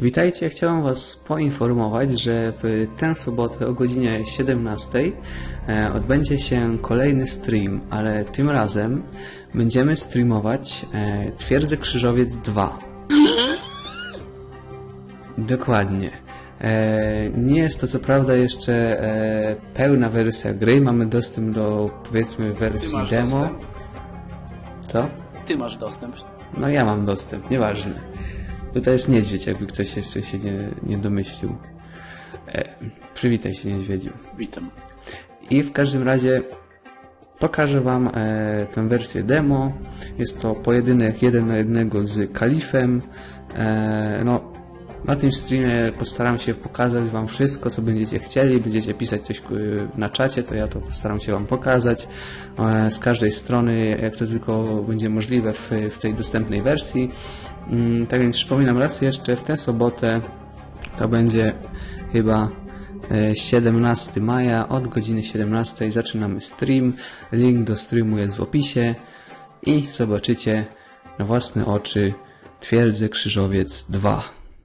Witajcie, chciałem Was poinformować, że w tę sobotę o godzinie 17 e, odbędzie się kolejny stream, ale tym razem będziemy streamować e, Twierdzę Krzyżowiec 2. Dokładnie. E, Nie jest to co prawda jeszcze pełna wersja gry, mamy dostęp do powiedzmy wersji demo. dostęp? Co? Ty masz dostęp. No ja mam dostęp, nieważne. Tutaj jest niedźwiedź, jakby ktoś jeszcze się nie, nie domyślił. E, przywitaj się niedźwiedziu. Witam. I w każdym razie pokażę Wam e, tę wersję demo. Jest to pojedynek jeden na jednego z Kalifem. E, no, na tym streamie postaram się pokazać Wam wszystko, co będziecie chcieli. Będziecie pisać coś e, na czacie, to ja to postaram się Wam pokazać e, z każdej strony, jak to tylko będzie możliwe w, w tej dostępnej wersji. Mm, Tak więc przypominam raz jeszcze, w tę sobotę to będzie chyba e, 17 maja od godziny 17 zaczynamy stream. Link do streamu jest w opisie i zobaczycie na własne oczy Twierdzę Krzyżowiec 2.